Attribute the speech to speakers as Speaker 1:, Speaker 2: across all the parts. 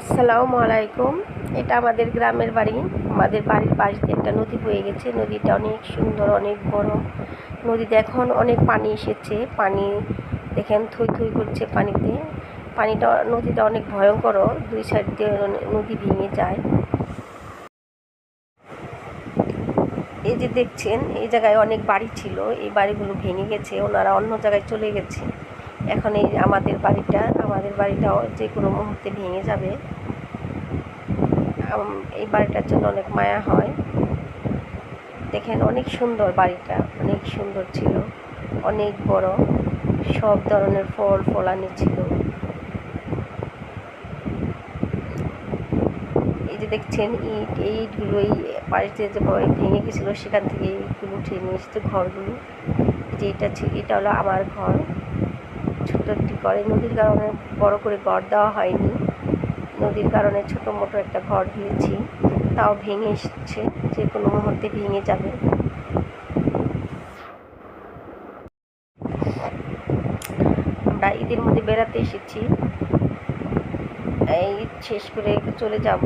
Speaker 1: আসসালামু আলাইকুম। এটা আমাদের গ্রামের বাড়ি। আমাদের বাড়ির পাশ দিয়ে একটা নদী বয়ে গেছে। নদীটা অনেক সুন্দর, অনেক বড় নদীতে এখন অনেক পানি এসেছে। পানি দেখেন, থই থই করছে পানিতে। পানিটা, নদীটা অনেক ভয়ঙ্কর। দুই সাইড দিয়ে নদী ভেঙে যায়। এই যে দেখছেন, এই জায়গায় অনেক বাড়ি ছিল। এই বাড়িগুলো ভেঙে গেছে। ওনারা অন্য জায়গায় চলে গেছে। এখন এই আমাদের বাড়িটা, আমাদের বাড়িটাও যে কোনো মুহূর্তে ভেঙে যাবে। এই বাড়িটার জন্য অনেক মায়া হয়। দেখেন অনেক সুন্দর বাড়িটা, অনেক সুন্দর ছিল, অনেক বড়, সব ধরনের ফল ফলানি ছিল। এই যে দেখছেন, ইট ইটগুলো এই বাড়িতে যে ভেঙে গেছিল, সেখান থেকে ইটগুলো উঠে নিয়ে এসেছে ঘরগুলো। যে এটা ছিল, এটা হলো আমার ঘর। ছোট একটি ঘর নদীর কারণে বড় করে ঘর দেওয়া হয়নি। নদীর কারণে ছোট মোটো একটা ঘর দিয়েছি। তাও ভেঙে এসছে। যে কোনো মুহূর্তে ভেঙে যাবে। আমরা ঈদের মধ্যে বেড়াতে এসেছি। এই ঈদ শেষ করে চলে যাব।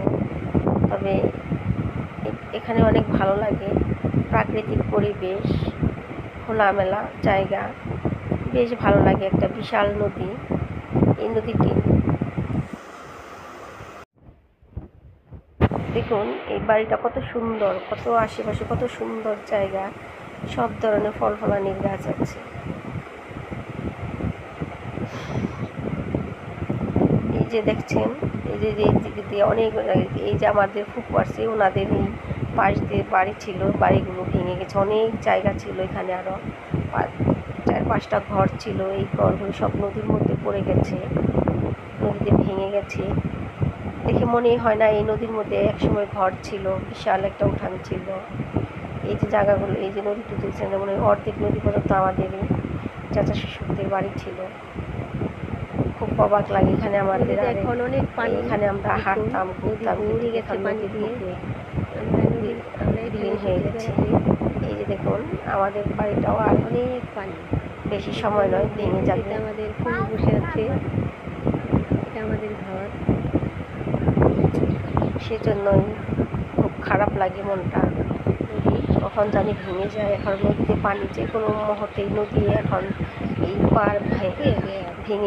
Speaker 1: তবে এখানে অনেক ভালো লাগে। প্রাকৃতিক পরিবেশ, খোলামেলা জায়গা। বেশ ভালো লাগে একটা বিশাল নদী। এই নদীটি। দেখুন, এই বাড়িটা কত সুন্দর, কত আশেপাশে কত সুন্দর জায়গা। সব ধরনের ফল ফলানির গাছ আছে। এই যে দেখছেন, এই যে এই দিকে দিয়ে অনেক এই যে আমাদের ফুকু আছে ওনাদের এই পাশ দিয়ে বাড়ি ছিল, বাড়িগুলো ভেঙে গেছে, অনেক জায়গা ছিল এখানে আরও পাঁচটা ঘর ছিল এই ঘরগুলো সব নদীর মধ্যে পড়ে গেছে নদীতে ভেঙে গেছে। দেখে মনেই হয় না এই নদীর মধ্যে একসময় ঘর ছিল বিশাল একটা উঠান ছিল। এই যে জায়গাগুলো এই যে নদীটা দেখছেন মনে হয় অর্ধেক নদী পর্যন্ত আমাদেরই চাচা শিশুদের বাড়ি ছিল। খুব অবাক লাগে এখানে আমাদের
Speaker 2: এখন অনেক পানি
Speaker 1: এখানে আমরা হাঁটতাম ঘুরতাম কিন্তু
Speaker 2: গেছে পানি দিয়ে। আমরা
Speaker 1: হয়ে গেছে। এই যে দেখুন আমাদের বাড়িটাও আর
Speaker 2: অনেক পানি।
Speaker 1: বেশি সময় নয় ভেঙে যাবে
Speaker 2: আমাদের ফুল বসে আছে। এটা আমাদের ঘর।
Speaker 1: সেজন্যই খুব খারাপ লাগে মনটা। কখন জানি ভেঙে যায় এখন নদীতে পানি যে কোনো মুহূর্তেই নদী এখন এই পার ভেঙে ভেঙে